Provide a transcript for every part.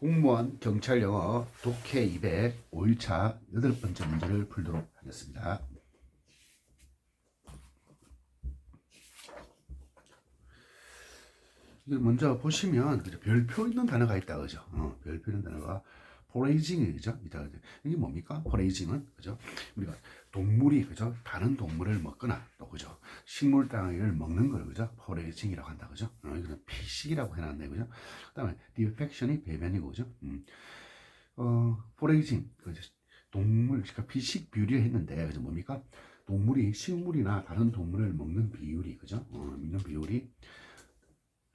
공무원 경찰 영어 독해 200 5일차 여덟 번째 문제를 풀도록 하겠습니다. 먼저 보시면? 별표 있는 단어가 있다 그죠? 어, 별표 있는 단어가 포레이징이죠. 이게 뭡니까? 포레이징은 그죠? 우리가 동물이 그죠? 다른 동물을 먹거나 또 그죠? 식물 따위를 먹는 걸 그죠? 포레이징이라고 한다 그죠? 어, 이거는 피식이라고 해놨네 그죠? 그다음에 디펙션이 배변이고 그죠? 음. 어, 포레이징 그죠? 동물 그러니까 피식 비율이 했는데 그죠? 뭡니까? 동물이 식물이나 다른 동물을 먹는 비율이 그죠? 어, 먹는 비율이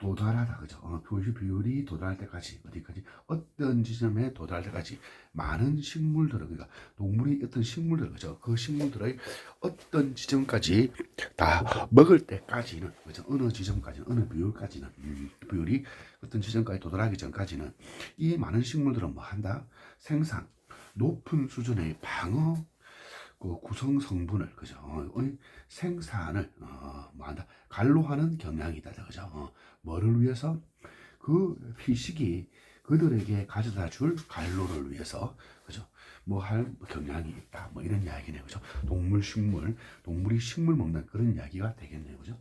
도달하다 그죠? 어, 표시 비율이 도달할 때까지 어디까지 어떤 지점에 도달할 때까지 많은 식물들을 그러니까 동물이 어떤 식물들 그죠? 그 식물들의 어떤 지점까지 다 먹을 때까지는 그죠? 어느 지점까지는 어느 비율까지는 음, 비율이 어떤 지점까지 도달하기 전까지는 이 많은 식물들은 뭐 한다? 생산 높은 수준의 방어 그 구성 성분을 그죠? 어, 생산을 어, 뭐한다 갈로하는 경향이다 그죠? 어, 뭐를 위해서? 그 피식이 그들에게 가져다 줄 갈로를 위해서 그죠? 뭐 할 경향이 있다 뭐 이런 이야기네 그죠? 동물 식물 동물이 식물 먹는 그런 이야기가 되겠네요 그죠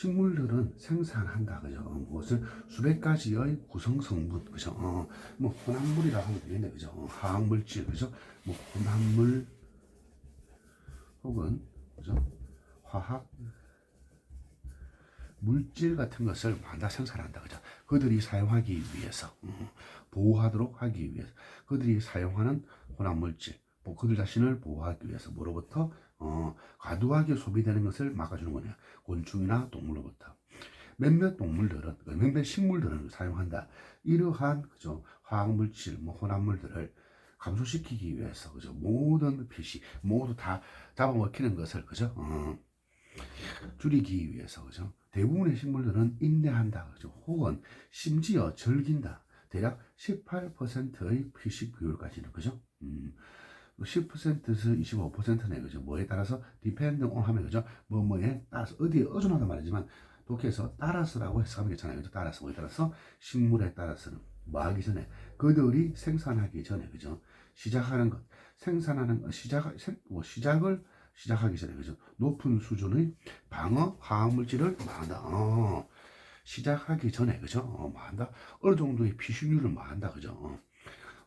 식물들은 생산한다 그죠? 무엇을? 수백 가지의 구성 성분 그죠? 어, 뭐 혼합물이라고 하면 되겠네 그죠? 어, 화학 물질 그죠? 뭐 혼합물 혹은 그죠? 화학 물질 같은 것을 만다 생산한다 그죠? 그들이 사용하기 위해서 어, 보호하도록 하기 위해서. 그들이 사용하는 혼합 물질. 뭐 그들 자신을 보호하기 위해서 뭐로부터 어, 과도하게 소비되는 것을 막아주는 거냐. 곤충이나 동물로부터. 몇몇 동물들은, 몇몇 식물들은 사용한다. 이러한, 그죠. 화학물질, 뭐, 혼합물들을 감소시키기 위해서, 그죠. 모든 빛이, 모두 다 잡아먹히는 것을, 그죠. 어, 줄이기 위해서, 그죠. 대부분의 식물들은 인내한다, 그죠. 혹은 심지어 즐긴다. 대략 18%의 피식 비율까지는, 그죠. 음. 10%에서 25%네 그죠? 뭐에 따라서 depend on 하면 그죠? 뭐 뭐에 따라서 어디에 의존하다 말이지만 독해에서 따라서라고 해석하면 괜찮아요 그죠? 따라서 뭐에 따라서? 식물에 따라서는. 뭐 하기 전에. 그들이 생산하기 전에 그죠? 시작하는 것. 생산하는 것 시작 뭐 시작을 시작하기 전에 그죠? 높은 수준의 방어 화학 물질을 뭐한다. 어, 시작하기 전에 그죠? 어, 뭐한다. 어느 정도의 피식률을 뭐한다 그죠? 어.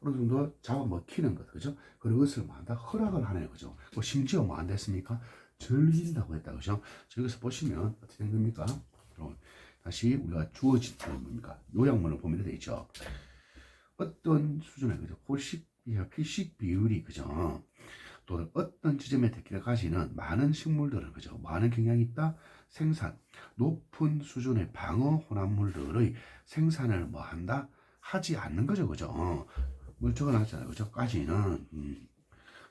어느 정도 잡아먹히는 것, 그죠? 그것을 뭐 한다? 허락을 하네요, 그죠? 뭐 심지어 뭐 안 됐습니까? 즐긴다고 했다, 그죠? 여기서 보시면 어떻게 된 겁니까? 그럼 다시 우리가 주어진 뭡니까? 요약문을 보면 되어 있죠. 어떤 수준의 그죠? 포식, 피식 비율이 그죠? 또는 어떤 지점에 되기까지는 많은 식물들은 그죠? 많은 경향이 있다. 생산, 높은 수준의 방어 혼합물들의 생산을 뭐 한다? 하지 않는 거죠, 그죠? 뭐 적어놨잖아요. 그죠? 까지는. 음.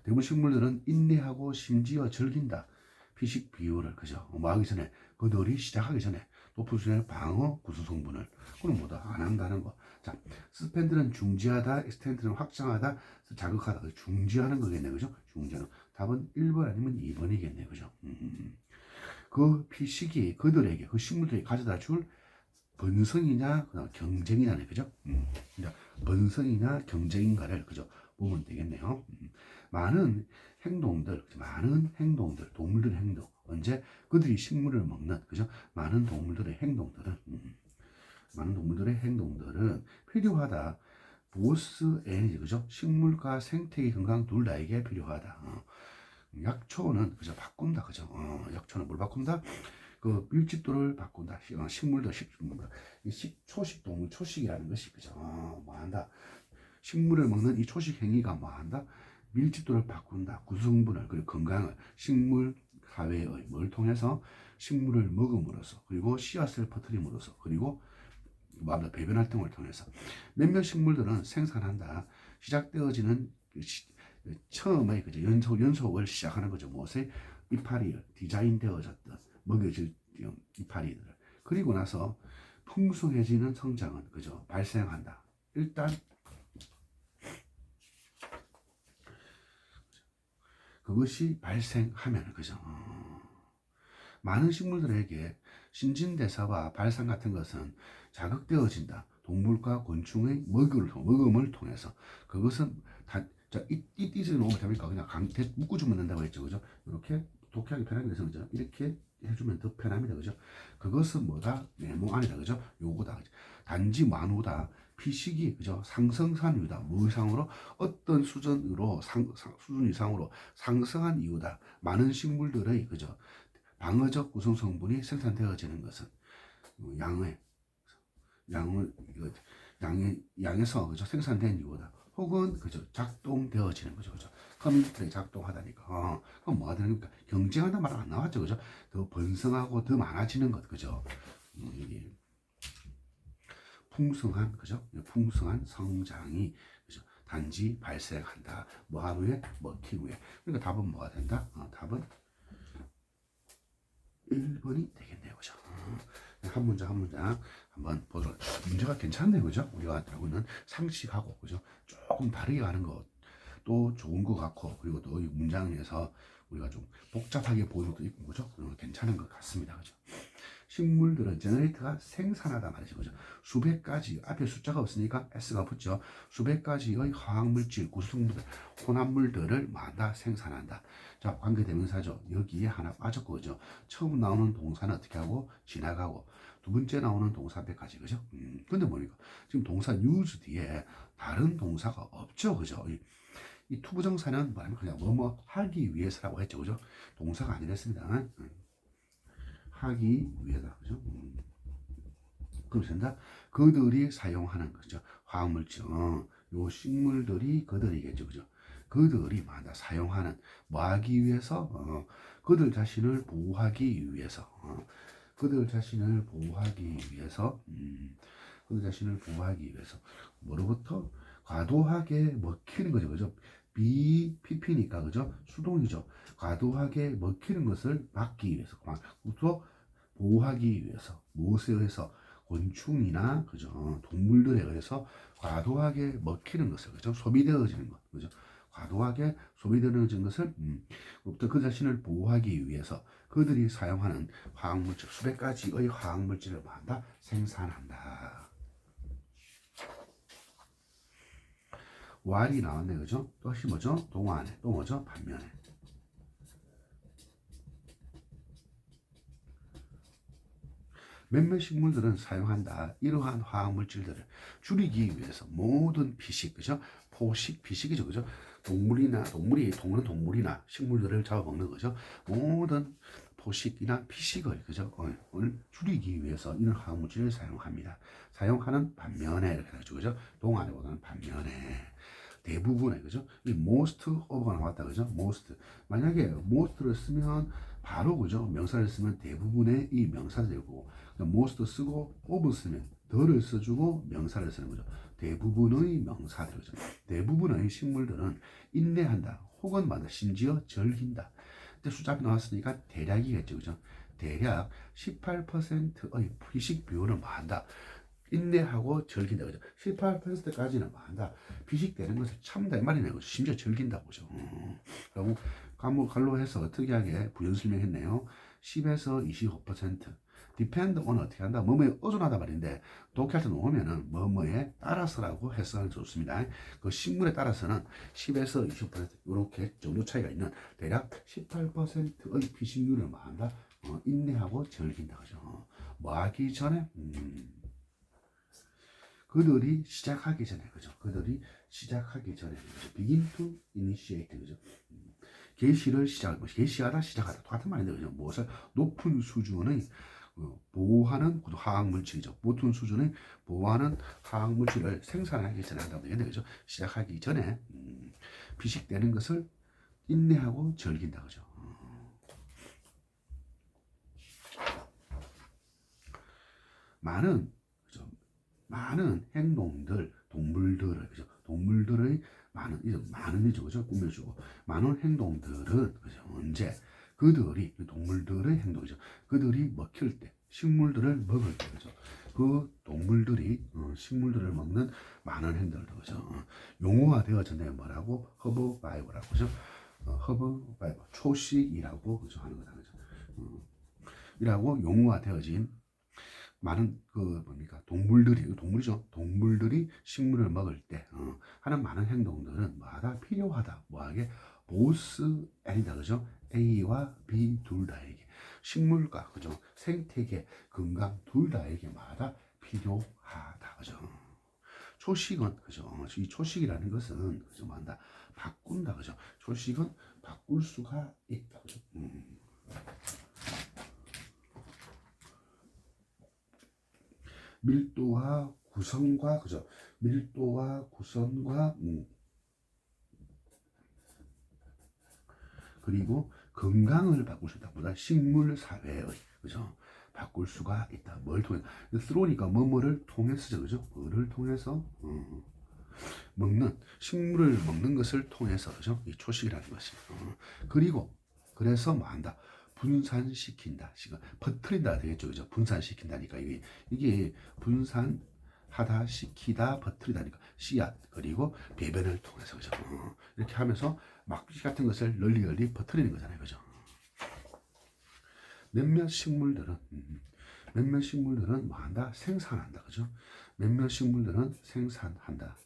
대부분 식물들은 인내하고 심지어 즐긴다. 피식 비율을, 그죠? 뭐 하기 전에, 그들이 시작하기 전에 높은 수준의 방어 구성 성분을, 그건 뭐다? 안 한다는 거. 자, 스펜드는 중지하다, 익스텐드는 확장하다, 자극하다. 중지하는 거겠네. 그죠? 중지하는. 답은 1번 아니면 2번이겠네. 그죠? 음. 그 피식이 그들에게, 그 식물들에게 가져다 줄 번성이냐, 경쟁이냐네. 그죠? 음. 번성이냐 경쟁인가를 그죠 보면 되겠네요. 음. 많은 행동들, 많은 행동들, 동물들의 행동 언제 그들이 식물을 먹는 그죠 많은 동물들의 행동들은 음. 많은 동물들의 행동들은 필요하다. 보스 에너지 그죠 식물과 생태계 건강 둘 다에게 필요하다. 어. 약초는 그죠 바꾼다 그죠 어, 약초는 뭘 바꾼다 그 밀집도를 바꾼다. 어, 식물도 식물, 초식 동물 초식이라는 것이 그죠. 어, 뭐 한다. 식물을 먹는 이 초식 행위가 뭐 한다. 밀집도를 바꾼다. 구성분을 그리고 건강을 식물 사회의 뭘 통해서 식물을 먹음으로써 그리고 씨앗을 퍼뜨림으로써 그리고 뭐한다 배변 활동을 통해서 몇몇 식물들은 생산한다. 시작되어지는 처음에 그죠 연속 연속을 시작하는 거죠. 무엇에 이파리 디자인되어졌던 먹여질 이파리들. 그리고 나서 풍성해지는 성장은 그죠 발생한다. 일단 그것이 발생하면 그죠. 어. 많은 식물들에게 신진대사와 발산 같은 것은 자극되어진다. 동물과 곤충의 먹이를, 먹음을 통해서 그것은 다, 자, 이, 이 띠지 놓으면 됩니까? 그냥 강태 묶어주면 된다고 했죠. 그죠? 이렇게 독해하기 편하게 돼서 그죠? 이렇게 해주면 더 편합니다. 그죠? 그것은 뭐다? 네모 안이다. 그죠? 요거다. 그죠? 단지 만우다. 피식이 그죠? 상승산 이유다. 무상으로 어떤 수준으로 상, 상- 수준 이상으로 상승한 이유다. 많은 식물들의 그죠? 방어적 구성 성분이 생산되어지는 것은 어, 양의 양을 양의 양에서 그죠? 생산된 이유다. 혹은 그죠? 작동되어지는 거죠. 그죠? 컴퓨터에 작동하다니까. 어, 그럼 뭐가 되는 겁니까? 경쟁한다 말 안 나왔죠. 그죠? 더 번성하고 더 많아지는 것. 그죠? 음, 이게 풍성한 그죠? 풍성한 성장이 그죠? 단지 발생한다. 뭐 하루에 먹힌 후에. 그러니까 답은 뭐가 된다? 어, 답은 1번이 되겠네요. 그죠? 어, 한 문장 한 문장 한번 보도록 문제가 괜찮네요. 그죠? 우리가 있는 상식하고 그죠? 조금 다르게 가는 것도 좋은 것 같고 그리고 또이 문장에서 우리가 좀 복잡하게 보이는 것도 있고 그죠? 어, 괜찮은 것 같습니다. 그죠? 식물들은 제너레이터가 생산하다 말이죠. 그죠? 수백 가지, 앞에 숫자가 없으니까 S가 붙죠. 수백 가지의 화학물질, 구성물들, 혼합물들을 마다 생산한다. 자, 관계대명사죠. 여기에 하나 빠졌고, 그죠? 처음 나오는 동사는 어떻게 하고, 지나가고, 두 번째 나오는 동사 앞에까지, 그죠? 음, 근데 뭡니까? 지금 동사 use 뒤에 다른 동사가 없죠. 그죠? 이, 이 투부정사는 뭐냐면 그냥 뭐뭐 하기 위해서라고 했죠. 그죠? 동사가 아니랬습니다. 음. 하기 위해다. 그죠? 음. 그렇습니다. 그들이 사용하는 거죠. 어, 요 식물들이 그들이겠죠. 그죠? 그들이 마다 사용하는 뭐 하기 위해서 어, 그들 자신을 보호하기 위해서 어, 그들 자신을 보호하기 위해서 음, 그들 자신을 보호하기 위해서 뭐로부터 과도하게 먹히는 거죠. 그죠? 비피피니까 그죠? 수동이죠. 과도하게 먹히는 것을 막기 위해서 또 보호하기 위해서 무엇에 의해서 곤충이나 그죠 동물들에 의해서 과도하게 먹히는 것을 그죠 소비되어지는 것 그죠 과도하게 소비되어지는 것을 음, 그 자신을 보호하기 위해서 그들이 사용하는 화학물질 수백 가지의 화학물질을 한다 생산한다. 왈이 나왔네 그죠? 또 다시 뭐죠? 동안에 또 뭐죠? 반면에 몇몇 식물들은 사용한다. 이러한 화학 물질들을 줄이기 위해서 모든 피식, 그죠? 포식, 피식이죠, 그죠? 동물이나 동물이 동물은 동물이나 식물들을 잡아먹는 거죠. 모든 포식이나 피식을 그죠? 어, 을 줄이기 위해서 이런 화학 물질을 사용합니다. 사용하는 반면에 이렇게 하죠, 그죠? 동안에보다는 반면에 대부분의 그죠? 이 most of가 나왔다 그죠? most 만약에 most를 쓰면 바로 그죠? 명사를 쓰면 대부분의 이 명사 되고 그러니까 most 쓰고 of 쓰면 더를 써주고 명사를 쓰는 거죠. 대부분의 명사들 그죠? 대부분의 식물들은 인내한다 혹은 맞다 심지어 절긴다. 근데 숫자 앞에 나왔으니까 대략이겠죠, 그죠? 대략 18%의 피식 비율을 뭐한다. 인내하고 절긴다 그죠? 18%까지는 뭐한다. 비식되는 것을 참다 이 말이네요. 심지어 절긴다고 그죠? 음. 그리고 갈로 해서 특이하게 부연 설명했네요. 10에서 25% depend on 어떻게 한다? 뭐뭐에 의존하다 말인데 독해할 때 놓으면은 뭐뭐에 따라서라고 해석하는 좋습니다. 그 식물에 따라서는 10에서 20% 이렇게 정도 차이가 있는 대략 18%의 피식률을 뭐 한다? 어, 인내하고 절긴다 그죠? 어, 뭐 하기 전에 음. 그들이 시작하기 전에 그죠? 그들이 시작하기 전에 그죠? begin to initiate 그죠? 음, 개시를 시작 개시하다 시작하다 똑같은 말인데 그죠? 무엇을 높은 수준의 어, 보호하는 화학 물질이죠. 높은 수준의 보호하는 화학 물질을 생산하기 전에 한다고 되겠네 그죠? 시작하기 전에 음, 비식되는 것을 인내하고 즐긴다 그죠? 어. 많은? 많은 행동들, 동물들을 그죠? 동물들의 많은 이제 많은이죠, 그죠? 꾸며주고 많은 행동들은 그죠? 언제 그들이 동물들의 행동이죠. 그들이 먹힐 때, 식물들을 먹을 때, 그죠? 그 동물들이 어, 식물들을 먹는 많은 행동들, 그죠? 어, 용어가 되어졌네요. 뭐라고? 허브 바이브라고, 그죠? 어, 허브 바이브, 초식이라고 그죠? 하는 거다, 그죠? 어, 이라고 용어가 되어진 많은 그 뭡니까? 동물들이 동물이죠. 동물들이 식물을 먹을 때 어, 하는 많은 행동들은 뭐하다? 필요하다. 뭐하게? 보스 N이다. 그죠? A와 B 둘 다에게. 식물과 그죠? 생태계 건강 둘 다에게 뭐하다? 필요하다. 그죠? 초식은 그죠? 이 초식이라는 것은 그죠? 뭐한다? 바꾼다. 그죠? 초식은 바꿀 수가 있다. 그죠? 음. 밀도와 구성과 그죠? 밀도와 구성과 음. 그리고 건강을 바꿀 수 있다. 보다? 식물 사회의 그죠? 바꿀 수가 있다. 뭘 통해 스로니까 뭐뭐를 통해서죠 그죠? 뭐를 통해서? 음. 먹는 식물을 먹는 것을 통해서 그죠? 이 초식이라는 것이. 어. 그리고 그래서 뭐 한다 분산시킨다. 지금 퍼트린다 되겠죠. 그죠? 분산시킨다니까 이게. 이게 분산 하다 시키다 퍼트리다니까. 씨앗 그리고 배변을 통해서 그죠? 어. 이렇게 하면서 막시 같은 것을 널리 널리 퍼트리는 거잖아요. 그죠? 몇몇 식물들은 음, 몇몇 식물들은 뭐 한다? 생산한다. 그죠? 몇몇 식물들은 생산한다.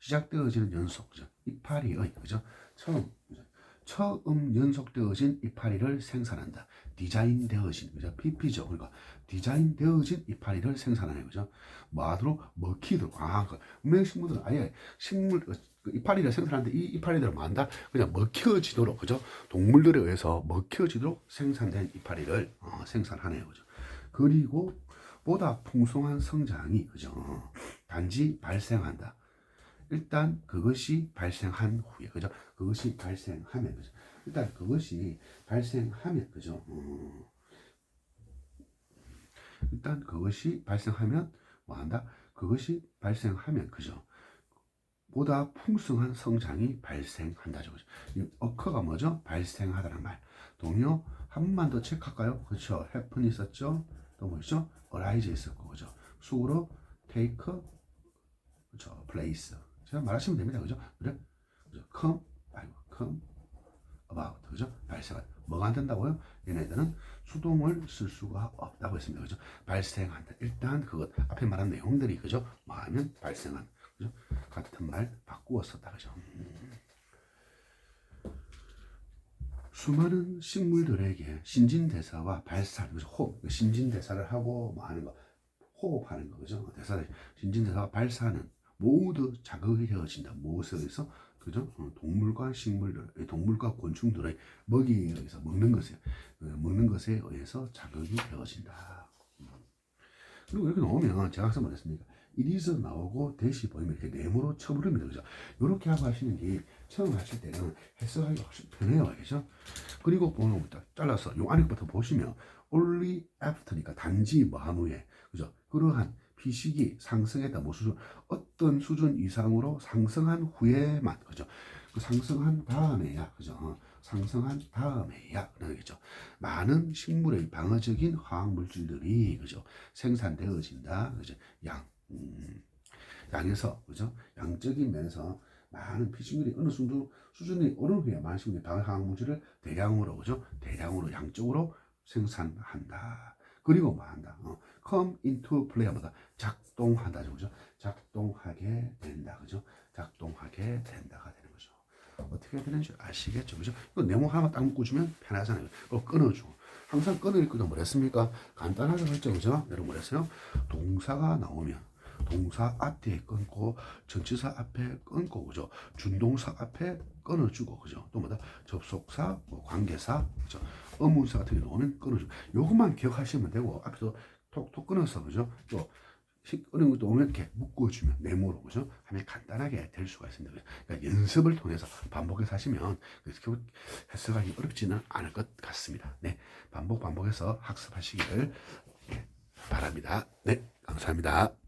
시작되어지는 연속 그죠? 이파리의 그죠? 처음 그죠? 처음 연속되어진 이파리를 생산한다. 디자인되어진 그죠? PP죠. 그러니까 디자인되어진 이파리를 생산하는 거죠. 뭐 하도록 먹히도록. 아그 분명히 식물들은 아예 식물 그 이파리를 생산하는데 이 이파리들은 뭐한다? 그냥 먹혀지도록 그죠? 동물들에 의해서 먹혀지도록 생산된 이파리를 어, 생산하네요. 그죠? 그리고 보다 풍성한 성장이 그죠? 단지 발생한다 일단 그것이 발생한 후에 그죠? 그것이 발생하면 그죠? 일단 그것이 발생하면 그죠? 어. 일단 그것이 발생하면 뭐 한다? 그것이 발생하면 그죠? 보다 풍성한 성장이 발생한다죠 그죠? 이 어커가 뭐죠? 발생하다는 말. 동요 한 번만 더 체크할까요? 그렇죠. Happen 있었죠? 또 뭐죠? Arise 있었고 그죠? 수으로 take 그렇죠? Place 제가 말하시면 됩니다. 그죠? 그래? 그죠? come, 아이고, come about. 그죠? 발생한. 뭐가 안 된다고요? 얘네들은 수동을 쓸 수가 없다고 했습니다. 그죠? 발생한다. 일단 그것 앞에 말한 내용들이 그죠? 뭐 하면 발생한. 그죠? 같은 말 바꾸어 썼다. 그죠? 음. 수많은 식물들에게 신진대사와 발산, 그죠? 호흡, 신진대사를 하고 뭐 하는 거, 호흡하는 거, 그죠? 대사, 신진대사와 발사는 모두 자극이 되어진다. 무엇에 의해서? 그죠? 어, 동물과 식물들, 동물과 곤충들의 먹이에 의해서 먹는 것에, 어, 먹는 것에 의해서 자극이 되어진다. 그리고 이렇게 나오면 제가 항상 말했습니까? 이리서 나오고 대시 보이면 이렇게 네모로 쳐부릅니다. 그죠? 이렇게 하고 하시는 게 처음 하실 때는 해석하기 훨씬 편해요. 그죠? 그리고 보면 딱 잘라서 요 안에부터 보시면 only after니까 단지 뭐한 후에 그죠? 그러한 비식이 상승했다. 뭐 수준 어떤 수준 이상으로 상승한 후에만 그죠? 그 상승한 다음에야 그죠? 어, 상승한 다음에야 그러겠죠. 많은 식물의 방어적인 화학 물질들이 그죠? 생산되어진다. 그죠? 양 음, 양에서 그죠? 양적인 면에서 많은 피식물이 어느 정도 수준이 오른 후에 많은 식물의 방어화학 물질을 대량으로 그죠? 대량으로 양적으로 생산한다. 그리고 뭐 한다? 어, come into play보다 작동한다. 그죠? 작동하게 된다. 그죠? 작동하게 된다가 되는 거죠. 어떻게 되는지 아시겠죠? 그죠? 이거 네모 하나만 딱 묶어주면 편하잖아요. 그거 끊어주고. 항상 끊을 거는 뭐랬습니까? 간단하게 했죠. 그죠? 여러분 뭐랬어요? 동사가 나오면 동사 앞에 끊고 전치사 앞에 끊고 그죠 준동사 앞에 끊어주고 그죠 또 뭐다 접속사 뭐 관계사 그죠 의문사 같은 게 나오면 끊어주고 요것만 기억하시면 되고 앞에서 톡톡 끊어서 그죠? 또 끊는 것도 이렇게 묶어주면 네모로 그죠? 하면 간단하게 될 수가 있습니다. 그러니까 연습을 통해서 반복해서 하시면 그렇게 해석하기 어렵지는 않을 것 같습니다. 네. 반복 반복해서 학습하시기를 바랍니다. 네. 감사합니다.